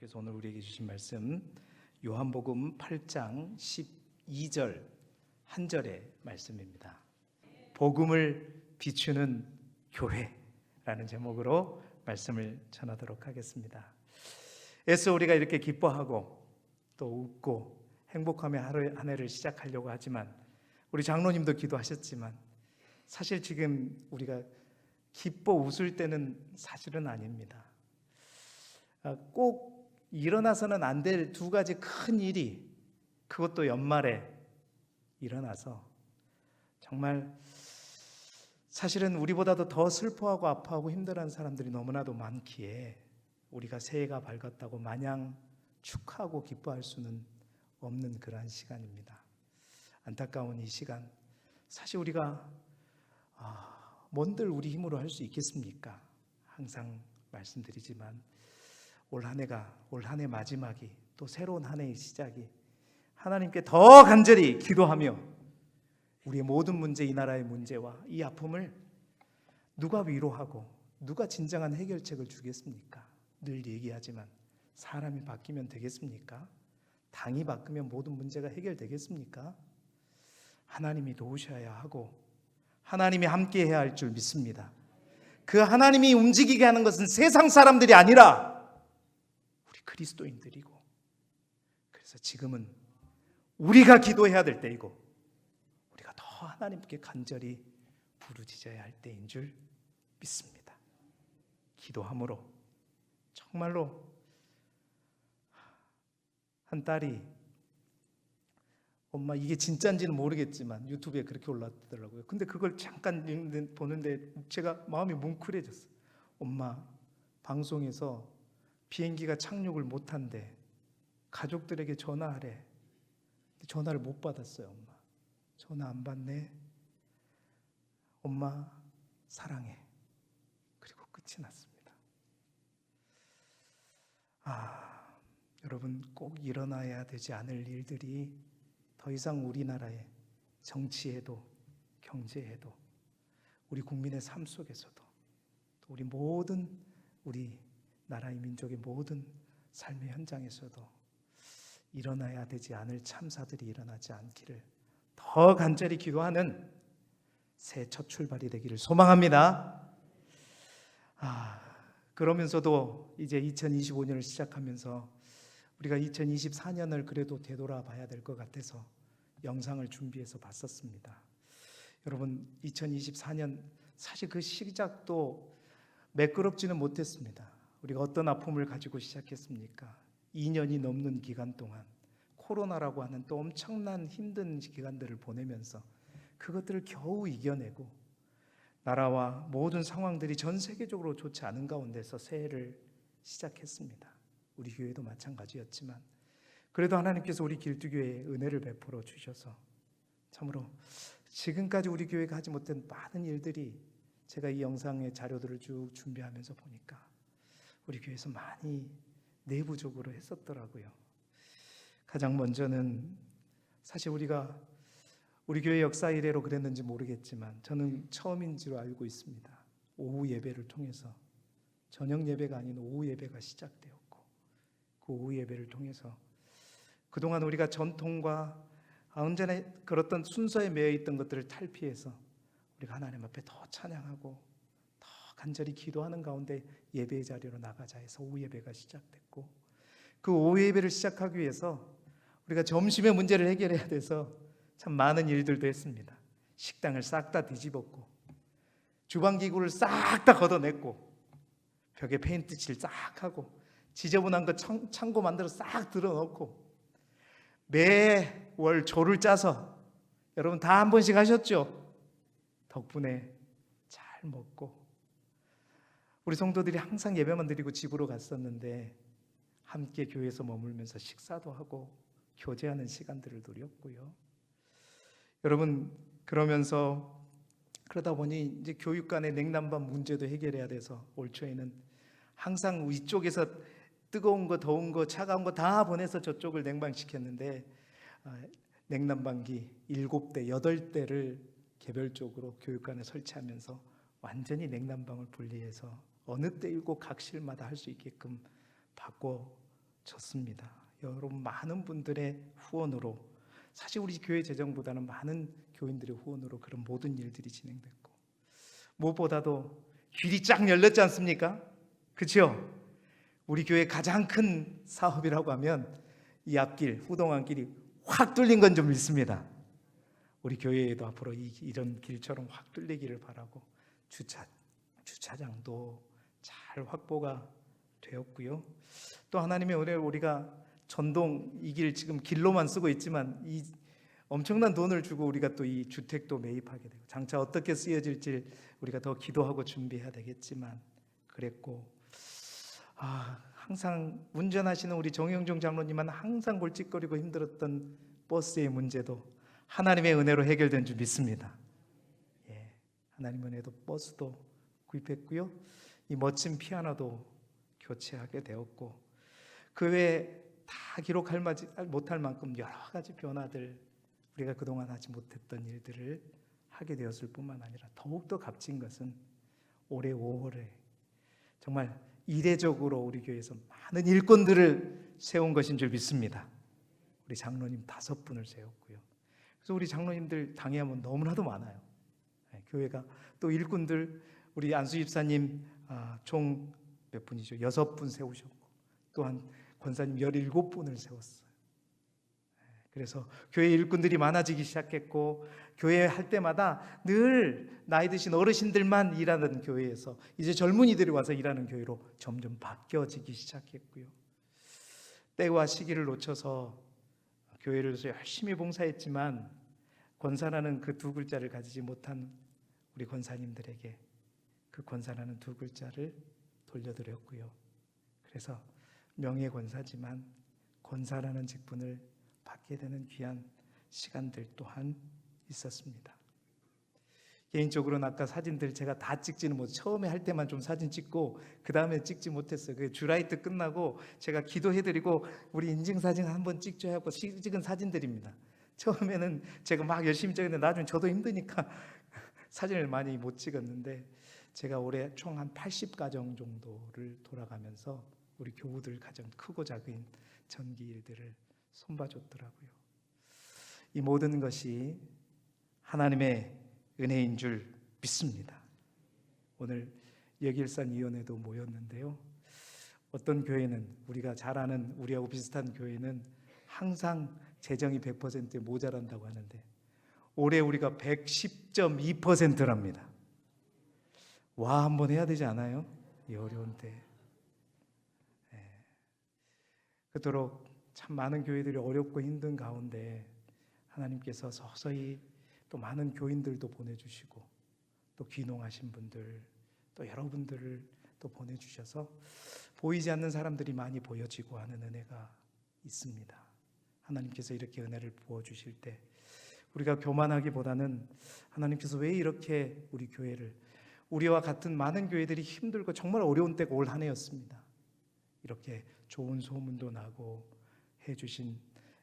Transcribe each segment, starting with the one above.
하나님께서 오늘 우리에게 주신 말씀 요한복음 8장 12절 한 절의 말씀입니다. 복음을 비추는 교회라는 제목으로 말씀을 전하도록 하겠습니다. 애써 우리가 이렇게 기뻐하고 또 웃고 행복하며 하루 한 해를 시작하려고 하지만 우리 장로님도 기도하셨지만 사실 지금 우리가 기뻐 웃을 때는 사실은 아닙니다. 아, 꼭 일어나서는 안 될 두 가지 큰 일이 그것도 연말에 일어나서 정말 사실은 우리보다도 더 슬퍼하고 아파하고 힘들어하는 사람들이 너무나도 많기에 우리가 새해가 밝았다고 마냥 축하하고 기뻐할 수는 없는 그러한 시간입니다. 안타까운 이 시간 사실 우리가 아, 뭔들 우리 힘으로 할 수 있겠습니까? 항상 말씀드리지만 올 한 해가 올 한 해 마지막이 또 새로운 한 해의 시작이 하나님께 더 간절히 기도하며 우리의 모든 문제 이 나라의 문제와 이 아픔을 누가 위로하고 누가 진정한 해결책을 주겠습니까? 늘 얘기하지만 사람이 바뀌면 되겠습니까? 당이 바뀌면 모든 문제가 해결되겠습니까? 하나님이 도우셔야 하고 하나님이 함께 해야 할 줄 믿습니다. 그 하나님이 움직이게 하는 것은 세상 사람들이 아니라 우리 그리스도인들이고 그래서 지금은 우리가 기도해야 될 때이고 우리가 더 하나님께 간절히 부르짖어야 할 때인 줄 믿습니다. 기도함으로 정말로 한 딸이 엄마 이게 진짜인지는 모르겠지만 유튜브에 그렇게 올랐더라고요. 근데 그걸 잠깐 보는데 제가 마음이 뭉클해졌어요. 엄마 방송에서 비행기가 착륙을 못한대. 가족들에게 전화하래. 전화를 못 받았어요, 엄마. 전화 안 받네. 엄마 사랑해. 그리고 끝이 났습니다. 아, 여러분 꼭 일어나야 되지 않을 일들이 더 이상 우리나라의 정치에도 경제에도 우리 국민의 삶 속에서도 또 우리 모든 우리 나라의 민족의 모든 삶의 현장에서도 일어나야 되지 않을 참사들이 일어나지 않기를 더 간절히 기도하는 새 첫 출발이 되기를 소망합니다. 아, 그러면서도 이제 2025년을 시작하면서 우리가 2024년을 그래도 되돌아봐야 될 것 같아서 영상을 준비해서 봤었습니다. 여러분 2024년 사실 그 시작도 매끄럽지는 못했습니다. 우리가 어떤 아픔을 가지고 시작했습니까? 2년이 넘는 기간 동안 코로나라고 하는 또 엄청난 힘든 기간들을 보내면서 그것들을 겨우 이겨내고 나라와 모든 상황들이 전 세계적으로 좋지 않은 가운데서 새해를 시작했습니다. 우리 교회도 마찬가지였지만 그래도 하나님께서 우리 길두교회에 은혜를 베풀어 주셔서 참으로 지금까지 우리 교회가 하지 못한 많은 일들이 제가 이 영상의 자료들을 쭉 준비하면서 보니까 우리 교회에서 많이 내부적으로 했었더라고요. 가장 먼저는 사실 우리가 우리 교회 역사 이래로 그랬는지 모르겠지만 저는 처음인 줄 알고 있습니다. 오후 예배를 통해서 저녁 예배가 아닌 오후 예배가 시작되었고 그 오후 예배를 통해서 그동안 우리가 전통과 언제나 그렇던 순서에 매여 있던 것들을 탈피해서 우리가 하나님 앞에 더 찬양하고 더 간절히 기도하는 가운데 예배의 자리로 나가자 해서 오후 예배가 시작됐고 그 오후 예배를 시작하기 위해서 우리가 점심의 문제를 해결해야 돼서 참 많은 일들도 했습니다. 식당을 싹 다 뒤집었고 주방 기구를 싹 다 걷어냈고 벽에 페인트 칠싹 하고 지저분한 거 창 고 만들어 싹 들어놓고 매월 조를 짜서 여러분 다 한 번씩 하셨죠? 덕분에 잘 먹고 우리 성도들이 항상 예배만 드리고 집으로 갔었는데 함께 교회에서 머물면서 식사도 하고 교제하는 시간들을 누렸고요. 여러분 그러면서 그러다 보니 이제 교육 간의 냉난방 문제도 해결해야 돼서 올 초에는 항상 위쪽에서 뜨거운 거, 더운 거, 차가운 거 다 보내서 저쪽을 냉방시켰는데 아, 냉난방기 일곱 대, 여덟 대를 개별적으로 교육관에 설치하면서 완전히 냉난방을 분리해서 어느 때이고 각 실마다 할 수 있게끔 바꿔 졌습니다. 여러분 많은 분들의 후원으로 사실 우리 교회 재정보다는 많은 교인들의 후원으로 그런 모든 일들이 진행됐고 무엇보다도 길이 쫙 열렸지 않습니까? 그렇죠? 우리 교회 가장 큰 사업이라고 하면 이 앞길 후동안 길이 확 뚫린 건 좀 믿습니다. 우리 교회에도 앞으로 이, 이런 길처럼 확 뚫리기를 바라고 주차 주차장도 잘 확보가 되었고요. 또 하나님의 은혜 우리가 전동 이 길 지금 길로만 쓰고 있지만 이 엄청난 돈을 주고 우리가 또 이 주택도 매입하게 되고 장차 어떻게 쓰여질지 우리가 더 기도하고 준비해야 되겠지만 그랬고 아 항상 운전하시는 우리 정영종 장로님은 항상 골칫거리고 힘들었던 버스의 문제도 하나님의 은혜로 해결된 줄 믿습니다. 예, 하나님의 은혜도 버스도 구입했고요. 이 멋진 피아노도 교체하게 되었고 그 외에 다 기록할 못할 만큼 여러 가지 변화들 우리가 그동안 하지 못했던 일들을 하게 되었을 뿐만 아니라 더욱더 값진 것은 올해 5월에 정말 이례적으로 우리 교회에서 많은 일꾼들을 세운 것인 줄 믿습니다. 우리 장로님 다섯 분을 세웠고요. 그래서 우리 장로님들 당회하면 너무나도 많아요. 네, 교회가 또 일꾼들 우리 안수 집사님 아, 총 몇 분이죠? 여섯 분 세우셨고 또한 권사님 17분을 세웠어요. 네, 그래서 교회 일꾼들이 많아지기 시작했고 교회 할 때마다 늘 나이 드신 어르신들만 일하는 교회에서 이제 젊은이들이 와서 일하는 교회로 점점 바뀌어지기 시작했고요. 때와 시기를 놓쳐서 교회를 열심히 봉사했지만 권사라는 그 두 글자를 가지지 못한 우리 권사님들에게 그 권사라는 두 글자를 돌려드렸고요. 그래서 명예 권사지만 권사라는 직분을 받게 되는 귀한 시간들 또한 있었습니다. 개인적으로는 아까 사진들 제가 다 찍지는 못 처음에 할 때만 좀 사진 찍고 그 다음에 찍지 못했어요. 그 주라이트 끝나고 제가 기도해드리고 우리 인증 사진 한번 찍자 하고 찍은 사진들입니다. 처음에는 제가 막 열심히 찍었는데 나중에 저도 힘드니까 사진을 많이 못 찍었는데 제가 올해 총 한 80가정 정도를 돌아가면서 우리 교우들 가정 크고 작은 전기 일들을 손봐줬더라고요. 이 모든 것이 하나님의 은혜인 줄 믿습니다. 오늘 예길산 위원회도 모였는데요. 어떤 교회는 우리가 잘 아는 우리하고 비슷한 교회는 항상 재정이 100% 모자란다고 하는데 올해 우리가 110.2%랍니다. 와 한번 해야 되지 않아요? 이 어려운 때. 예. 그토록 참 많은 교회들이 어렵고 힘든 가운데 하나님께서 서서히 또 많은 교인들도 보내주시고 또 귀농하신 분들 또 여러분들을 또 보내주셔서 보이지 않는 사람들이 많이 보여지고 하는 은혜가 있습니다. 하나님께서 이렇게 은혜를 부어 주실 때 우리가 교만하기보다는 하나님께서 왜 이렇게 우리 교회를 우리와 같은 많은 교회들이 힘들고 정말 어려운 때가 올 한 해였습니다. 이렇게 좋은 소문도 나고 해주신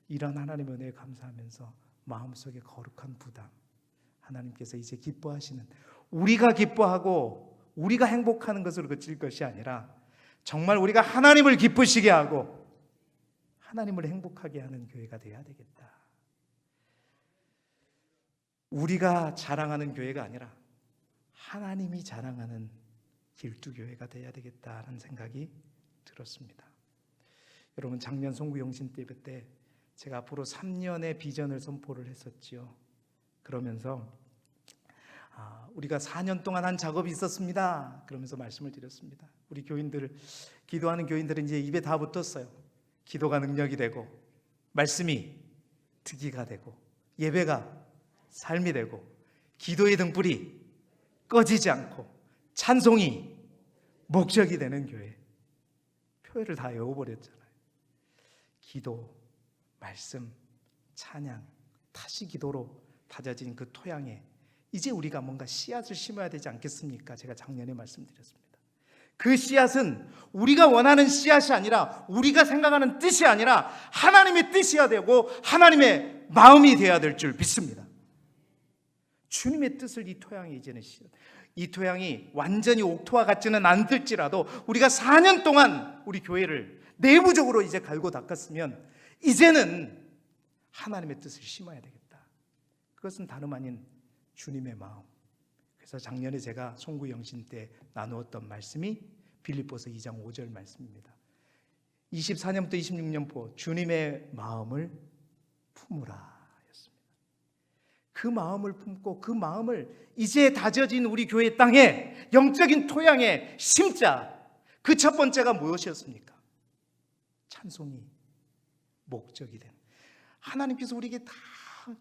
이런 하나님의 은혜에 감사하면서 마음속에 거룩한 부담 하나님께서 이제 기뻐하시는 우리가 기뻐하고 우리가 행복하는 것으로 그칠 것이 아니라 정말 우리가 하나님을 기쁘시게 하고 하나님을 행복하게 하는 교회가 되어야 되겠다. 우리가 자랑하는 교회가 아니라 하나님이 자랑하는 길두 교회가 되어야 되겠다는 생각이 들었습니다. 여러분 작년 송구영신 때 제가 앞으로 3년의 비전을 선포를 했었지요. 그러면서 아, 우리가 4년 동안 한 작업이 있었습니다. 그러면서 말씀을 드렸습니다. 우리 교인들 기도하는 교인들은 이제 입에 다 붙었어요. 기도가 능력이 되고 말씀이 득이가 되고 예배가 삶이 되고 기도의 등불이 꺼지지 않고 찬송이 목적이 되는 교회. 표회를 다 외워버렸잖아요. 기도, 말씀, 찬양, 다시 기도로 다져진 그 토양에 이제 우리가 뭔가 씨앗을 심어야 되지 않겠습니까? 제가 작년에 말씀드렸습니다. 그 씨앗은 우리가 원하는 씨앗이 아니라 우리가 생각하는 뜻이 아니라 하나님의 뜻이어야 되고 하나님의 마음이 되어야 될 줄 믿습니다. 주님의 뜻을 이 토양에 이제는. 이 토양이 완전히 옥토와 같지는 않을지라도 우리가 4년 동안 우리 교회를 내부적으로 이제 갈고 닦았으면 이제는 하나님의 뜻을 심어야 되겠다. 그것은 다름 아닌 주님의 마음. 그래서 작년에 제가 송구 영신 때 나누었던 말씀이 빌립보서 2장 5절 말씀입니다. 24년부터 26년 포 주님의 마음을 품으라. 그 마음을 품고 그 마음을 이제 다져진 우리 교회 땅에 영적인 토양에 심자. 그 첫 번째가 무엇이었습니까? 찬송이 목적이 된 하나님께서 우리에게 다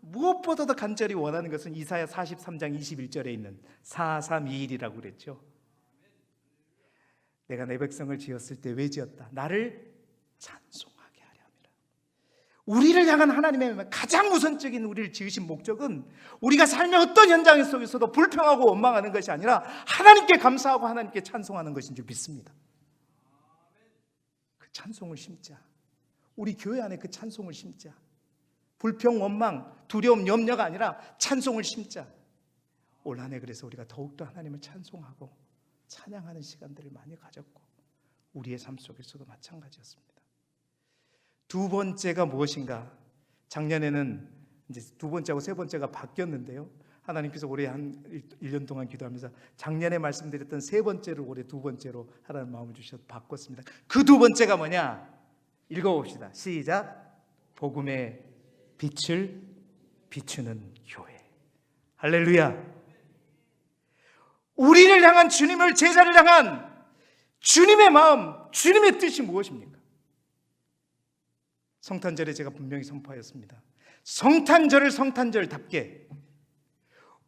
무엇보다도 간절히 원하는 것은 이사야 43장 21절에 있는 4321이라고 그랬죠. 내가 내 백성을 지었을 때 왜 지었다? 나를 함이라. 우리를 향한 하나님의 가장 우선적인 우리를 지으신 목적은 우리가 삶의 어떤 현장 속에서도 불평하고 원망하는 것이 아니라 하나님께 감사하고 하나님께 찬송하는 것인 줄 믿습니다. 그 찬송을 심자. 우리 교회 안에 그 찬송을 심자. 불평, 원망, 두려움, 염려가 아니라 찬송을 심자. 올 한해 그래서 우리가 더욱더 하나님을 찬송하고 찬양하는 시간들을 많이 가졌고 우리의 삶 속에서도 마찬가지였습니다. 두 번째가 무엇인가? 작년에는 이제 두 번째하고 세 번째가 바뀌었는데요. 하나님께서 올해 한 1년 동안 기도하면서 작년에 말씀드렸던 세 번째를 올해 두 번째로 하나님 마음을 주셔서 바꿨습니다. 그 두 번째가 뭐냐? 읽어봅시다. 시작. 복음의 빛을 비추는 교회. 할렐루야. 우리를 향한 주님을 제자를 향한 주님의 마음, 주님의 뜻이 무엇입니까? 성탄절에 제가 분명히 선포하였습니다. 성탄절을 성탄절답게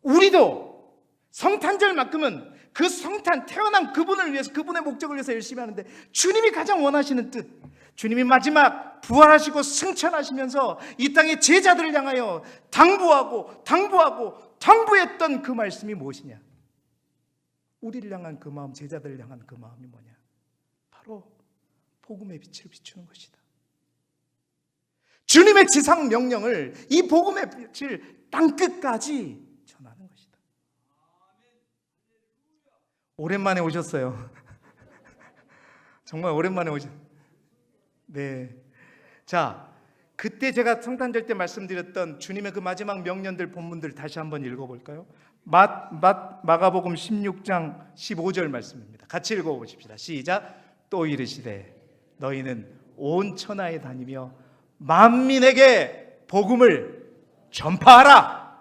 우리도 성탄절만큼은 그 성탄 태어난 그분을 위해서 그분의 목적을 위해서 열심히 하는데 주님이 가장 원하시는 뜻 주님이 마지막 부활하시고 승천하시면서 이 땅의 제자들을 향하여 당부하고 당부하고 당부했던 그 말씀이 무엇이냐? 우리를 향한 그 마음, 제자들을 향한 그 마음이 뭐냐? 바로 복음의 빛을 비추는 것이다. 주님의 지상 명령을 이 복음의 빛을 땅 끝까지 전하는 것이다. 오랜만에 오셨어요. 정말 오랜만에 오셨. 네. 자, 그때 제가 성탄절 때 말씀드렸던 주님의 그 마지막 명령들 본문들 다시 한번 읽어볼까요? 마, 마, 마가복음 16장 15절 말씀입니다. 같이 읽어보십시다. 시작. 또 이르시되 너희는 온 천하에 다니며 만민에게 복음을 전파하라.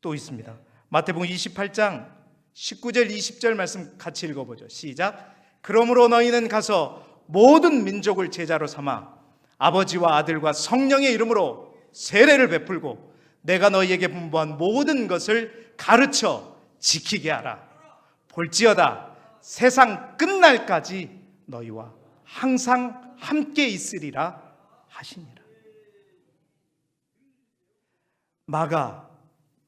또 있습니다. 마태복음 28장 19절 20절 말씀 같이 읽어 보죠. 시작. 그러므로 너희는 가서 모든 민족을 제자로 삼아 아버지와 아들과 성령의 이름으로 세례를 베풀고 내가 너희에게 분부한 모든 것을 가르쳐 지키게 하라. 볼지어다 세상 끝날까지 너희와 항상 함께 있으리라 하시니라. 마가,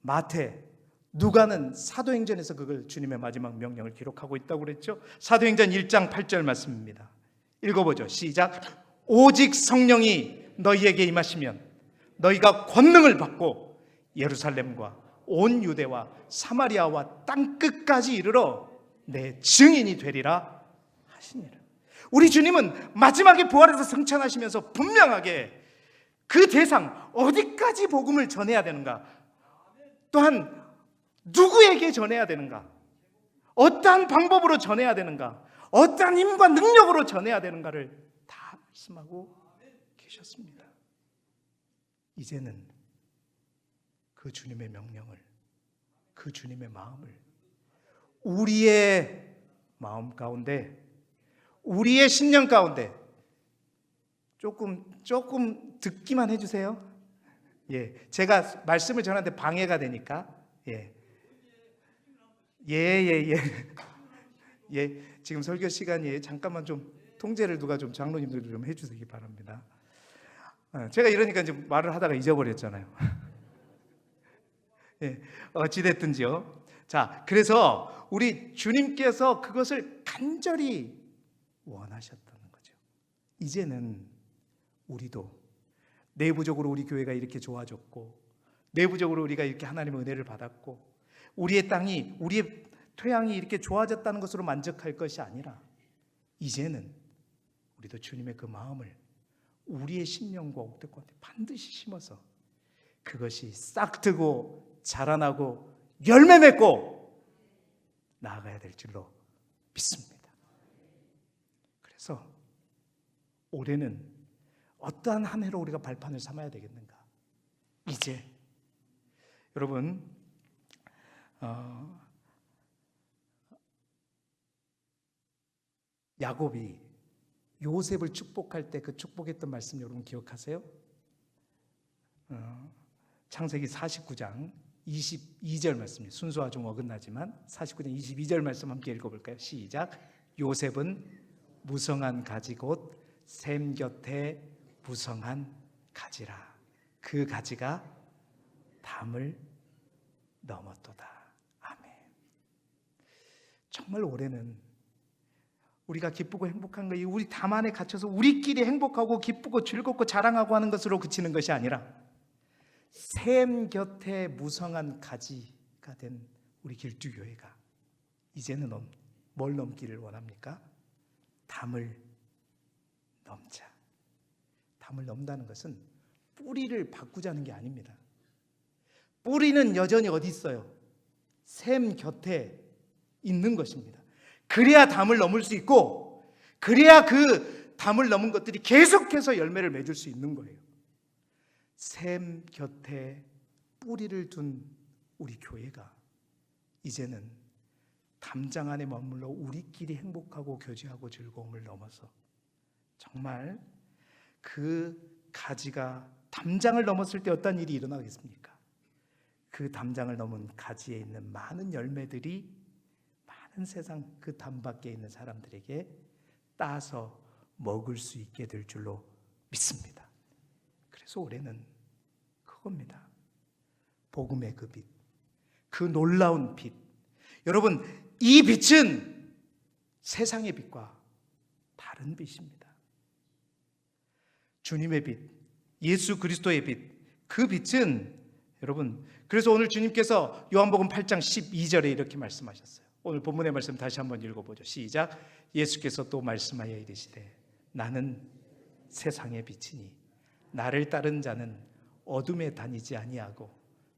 마태, 누가는 사도행전에서 그걸 주님의 마지막 명령을 기록하고 있다고 그랬죠. 사도행전 1장 8절 말씀입니다. 읽어보죠. 시작. 오직 성령이 너희에게 임하시면 너희가 권능을 받고 예루살렘과 온 유대와 사마리아와 땅 끝까지 이르러 내 증인이 되리라 하시니라. 우리 주님은 마지막에 부활해서 승천하시면서 분명하게 그 대상 어디까지 복음을 전해야 되는가? 또한 누구에게 전해야 되는가? 어떠한 방법으로 전해야 되는가? 어떠한 힘과 능력으로 전해야 되는가를 다 말씀하고 계셨습니다. 이제는 그 주님의 명령을, 그 주님의 마음을 우리의 마음 가운데, 우리의 신령 가운데 조금 조금 듣기만 해주세요. 예, 제가 말씀을 전하는데 방해가 되니까 예, 예, 예, 예, 예. 지금 설교 시간이에요. 잠깐만 좀 통제를 누가 좀 장로님들 좀 해주시기 바랍니다. 어, 제가 이러니까 이제 말을 하다가 잊어버렸잖아요. 예, 어찌됐든지요. 자, 그래서 우리 주님께서 그것을 간절히 원하셨다는 거죠. 이제는 우리도 내부적으로 우리 교회가 이렇게 좋아졌고, 내부적으로 우리가 이렇게 하나님의 은혜를 받았고, 우리의 땅이, 우리의 토양이 이렇게 좋아졌다는 것으로 만족할 것이 아니라, 이제는 우리도 주님의 그 마음을 우리의 심령과 옥대 가운데 반드시 심어서 그것이 싹트고 자라나고 열매 맺고 나아가야 될 줄로 믿습니다. 그래서 올해는 어떠한 한 해로 우리가 발판을 삼아야 되겠는가? 이제 여러분 어, 야곱이 요셉을 축복할 때 그 축복했던 말씀 여러분 기억하세요? 어, 창세기 49장 22절 말씀입니다. 순서와 좀 어긋나지만 49장 22절 말씀 함께 읽어볼까요? 시작. 요셉은 무성한 가지 곧 샘 곁에 무성한 가지라. 그 가지가 담을 넘었도다. 아멘. 정말 올해는 우리가 기쁘고 행복한 거, 이 우리 담 안에 갇혀서 우리끼리 행복하고 기쁘고 즐겁고 자랑하고 하는 것으로 그치는 것이 아니라 샘 곁에 무성한 가지가 된 우리 길두교회가 이제는 넘- 뭘 넘기를 원합니까? 담을 넘자. 담을 넘다는 것은 뿌리를 바꾸자는 게 아닙니다. 뿌리는 여전히 어디 있어요? 샘 곁에 있는 것입니다. 그래야 담을 넘을 수 있고, 그래야 그 담을 넘은 것들이 계속해서 열매를 맺을 수 있는 거예요. 샘 곁에 뿌리를 둔 우리 교회가 이제는 담장 안에 머물러 우리끼리 행복하고 교제하고 즐거움을 넘어서 정말 그 가지가 담장을 넘었을 때 어떤 일이 일어나겠습니까? 그 담장을 넘은 가지에 있는 많은 열매들이 많은 세상 그 담 밖에 있는 사람들에게 따서 먹을 수 있게 될 줄로 믿습니다. 그래서 올해는 그겁니다. 복음의 그 빛, 그 놀라운 빛. 여러분, 이 빛은 세상의 빛과 다른 빛입니다. 주님의 빛, 예수 그리스도의 빛, 그 빛은 여러분, 그래서 오늘 주님께서 요한복음 8장 12절에 이렇게 말씀하셨어요. 오늘 본문의 말씀 다시 한번 읽어보죠. 시작. 예수께서 또 말씀하여 이르시되 나는 세상의 빛이니 나를 따른 자는 어둠에 다니지 아니하고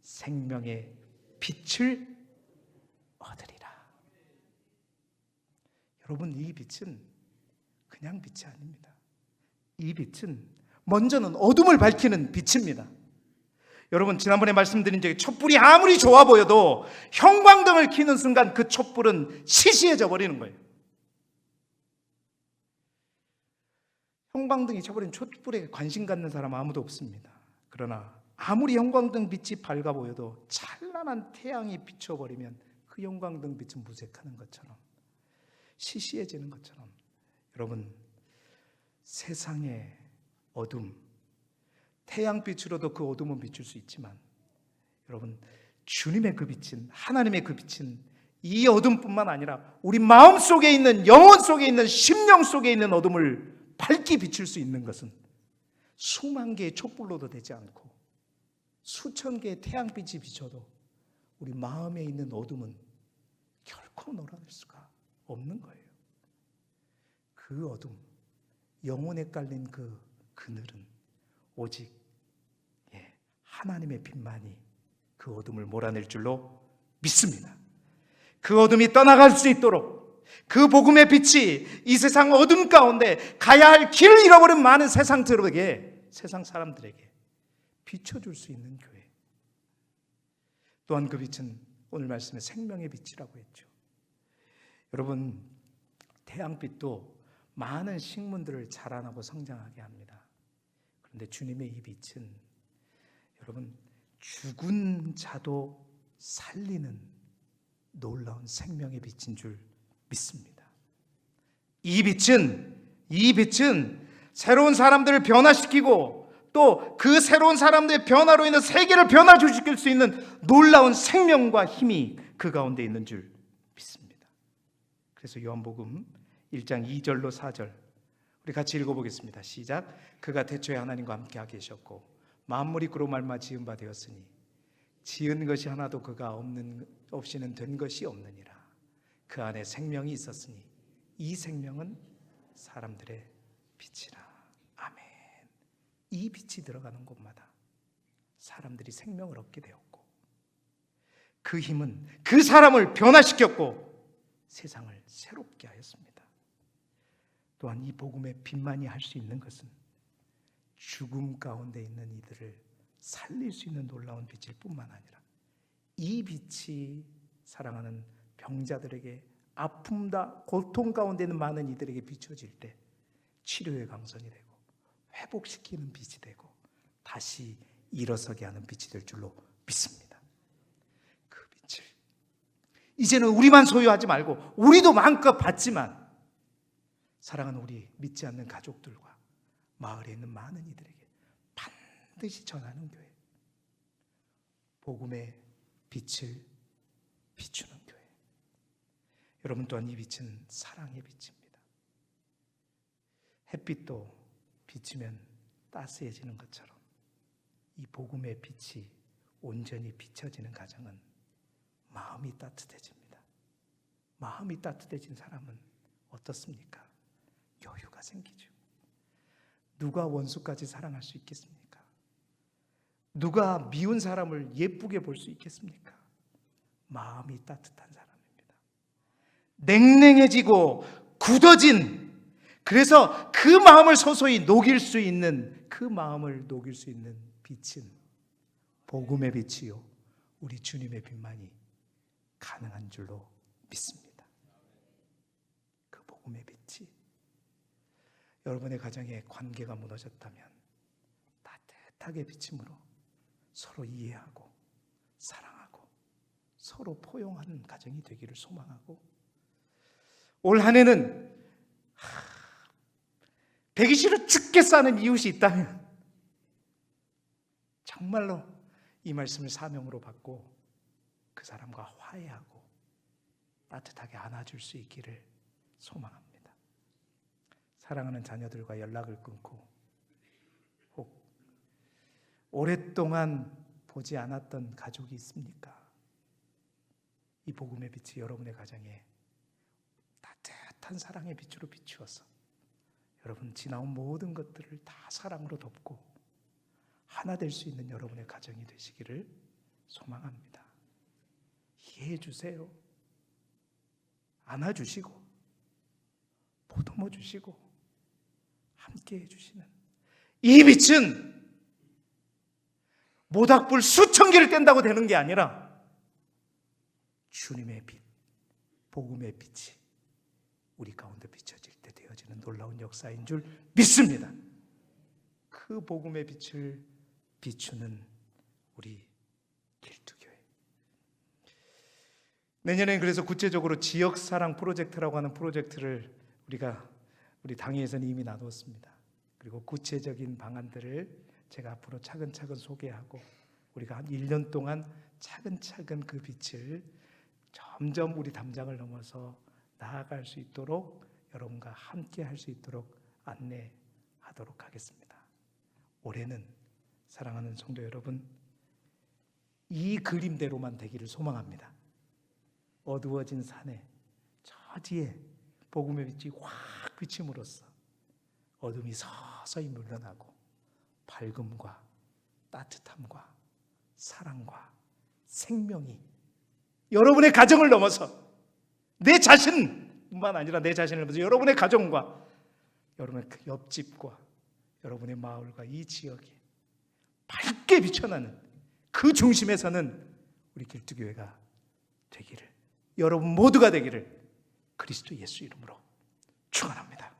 생명의 빛을 얻으리라. 여러분 이 빛은 그냥 빛이 아닙니다. 이 빛은 먼저는 어둠을 밝히는 빛입니다. 여러분 지난번에 말씀드린 적에 촛불이 아무리 좋아 보여도 형광등을 켜는 순간 그 촛불은 시시해져 버리는 거예요. 형광등이 쳐버린 촛불에 관심 갖는 사람 아무도 없습니다. 그러나 아무리 형광등 빛이 밝아 보여도 찬란한 태양이 비춰버리면 그 형광등 빛은 무색하는 것처럼 시시해지는 것처럼 여러분 세상의 어둠 태양빛으로도 그 어둠은 비출 수 있지만 여러분 주님의 그 빛은 하나님의 그 빛은 이 어둠뿐만 아니라 우리 마음 속에 있는 영혼 속에 있는 심령 속에 있는 어둠을 밝게 비출 수 있는 것은 수만 개의 촛불로도 되지 않고 수천 개의 태양빛이 비춰도 우리 마음에 있는 어둠은 결코 놀아낼 수가 없는 거예요. 그 어둠, 영혼에 깔린 그 그늘은 오직 예, 하나님의 빛만이 그 어둠을 몰아낼 줄로 믿습니다. 그 어둠이 떠나갈 수 있도록 그 복음의 빛이 이 세상 어둠 가운데 가야 할 길을 잃어버린 많은 세상들에게 세상 사람들에게 비춰줄 수 있는 교회. 또한 그 빛은 오늘 말씀에 생명의 빛이라고 했죠. 여러분 태양빛도 많은 식물들을 자라나고 성장하게 합니다. 그런데 주님의 이 빛은 여러분 죽은 자도 살리는 놀라운 생명의 빛인 줄 믿습니다. 이 빛은 이 빛은 새로운 사람들을 변화시키고 또 그 새로운 사람들의 변화로 인해 세계를 변화시킬 수 있는 놀라운 생명과 힘이 그 가운데 있는 줄 믿습니다. 그래서 요한복음 1장 2절로 4절 우리 같이 읽어보겠습니다. 시작. 그가 태초에 하나님과 함께 계셨고 만물이 그로 말마 지은 바 되었으니 지은 것이 하나도 그가 없는 없이는 된 것이 없느니라. 그 안에 생명이 있었으니 이 생명은 사람들의 빛이라. 아멘. 이 빛이 들어가는 곳마다 사람들이 생명을 얻게 되었고 그 힘은 그 사람을 변화시켰고 세상을 새롭게 하였습니다. 또한 이 복음의 빛만이 할 수 있는 것은 죽음 가운데 있는 이들을 살릴 수 있는 놀라운 빛일 뿐만 아니라 이 빛이 사랑하는 병자들에게 아픔다 고통 가운데 있는 많은 이들에게 비춰질 때 치료의 강선이 되고 회복시키는 빛이 되고 다시 일어서게 하는 빛이 될 줄로 믿습니다. 이제는 우리만 소유하지 말고 우리도 마음껏 받지만 사랑하는 우리 믿지 않는 가족들과 마을에 있는 많은 이들에게 반드시 전하는 교회. 복음의 빛을 비추는 교회. 여러분 또한 이 빛은 사랑의 빛입니다. 햇빛도 비치면 따스해지는 것처럼 이 복음의 빛이 온전히 비춰지는 가정은 마음이 따뜻해집니다. 마음이 따뜻해진 사람은 어떻습니까? 여유가 생기죠. 누가 원수까지 사랑할 수 있겠습니까? 누가 미운 사람을 예쁘게 볼 수 있겠습니까? 마음이 따뜻한 사람입니다. 냉랭해지고 굳어진 그래서 그 마음을 서서히 녹일 수 있는 그 마음을 녹일 수 있는 빛은 복음의 빛이요 우리 주님의 빛만이 가능한 줄로 믿습니다. 그 복음의 빛이 여러분의 가정에 관계가 무너졌다면 따뜻하게 비침으로 서로 이해하고 사랑하고 서로 포용하는 가정이 되기를 소망하고 올 한 해는 싫어 죽겠어 하는 이웃이 있다면 정말로 이 말씀을 사명으로 받고 그 사람과 화해하고 따뜻하게 안아줄 수 있기를 소망합니다. 사랑하는 자녀들과 연락을 끊고 혹 오랫동안 보지 않았던 가족이 있습니까? 이 복음의 빛이 여러분의 가정에 따뜻한 사랑의 빛으로 비추어서 여러분 지나온 모든 것들을 다 사랑으로 덮고 하나 될 수 있는 여러분의 가정이 되시기를 소망합니다. 이해해 주세요. 안아주시고 보듬어 주시고 함께 해 주시는 이 빛은 모닥불 수천 개를 뗀다고 되는 게 아니라 주님의 빛, 복음의 빛이 우리 가운데 비춰질 때 되어지는 놀라운 역사인 줄 믿습니다. 그 복음의 빛을 비추는 우리 길두교회. 내년에 그래서 구체적으로 지역 사랑 프로젝트라고 하는 프로젝트를 우리가 우리 당회에서는 이미 나누었습니다. 그리고 구체적인 방안들을 제가 앞으로 차근차근 소개하고 우리가 한 1년 동안 차근차근 그 빛을 점점 우리 담장을 넘어서 나아갈 수 있도록 여러분과 함께 할 수 있도록 안내하도록 하겠습니다. 올해는 사랑하는 성도 여러분 이 그림대로만 되기를 소망합니다. 어두워진 산에 저 뒤에 복음의 빛이 확 비침으로써 어둠이 서서히 물러나고 밝음과 따뜻함과 사랑과 생명이 여러분의 가정을 넘어서 내 자신뿐만 아니라 내 자신을 넘어서 여러분의 가정과 여러분의 그 옆집과 여러분의 마을과 이 지역이 밝게 비춰나는 그 중심에서는 우리 길두교회가 되기를 여러분 모두가 되기를 그리스도 예수 이름으로 축원합니다.